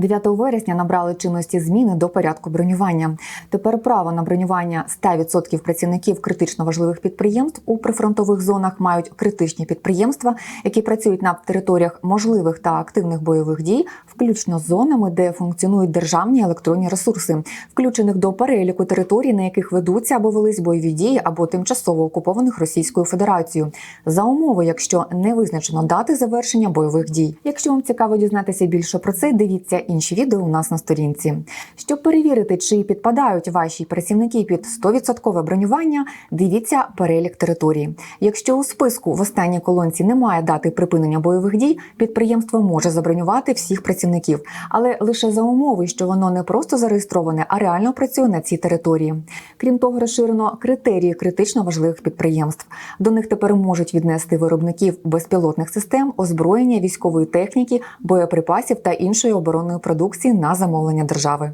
9 вересня набрали чинності зміни до порядку бронювання. Тепер право на бронювання 100% працівників критично важливих підприємств у прифронтових зонах мають критичні підприємства, які працюють на територіях можливих та активних бойових дій, включно з зонами, де функціонують державні електронні ресурси, включених до переліку територій, на яких ведуться або велись бойові дії, або тимчасово окупованих Російською Федерацією, за умови, якщо не визначено дати завершення бойових дій. Якщо вам цікаво дізнатися більше про це, дивіться інші відео у нас на сторінці. Щоб перевірити, чи підпадають ваші працівники під 100% бронювання, дивіться перелік території. Якщо у списку в останній колонці немає дати припинення бойових дій, підприємство може забронювати всіх працівників, але лише за умови, що воно не просто зареєстроване, а реально працює на цій території. Крім того, розширено критерії критично важливих підприємств. До них тепер можуть віднести виробників безпілотних систем, озброєння, військової техніки, боєприпасів та іншої оборонної продукції на замовлення держави.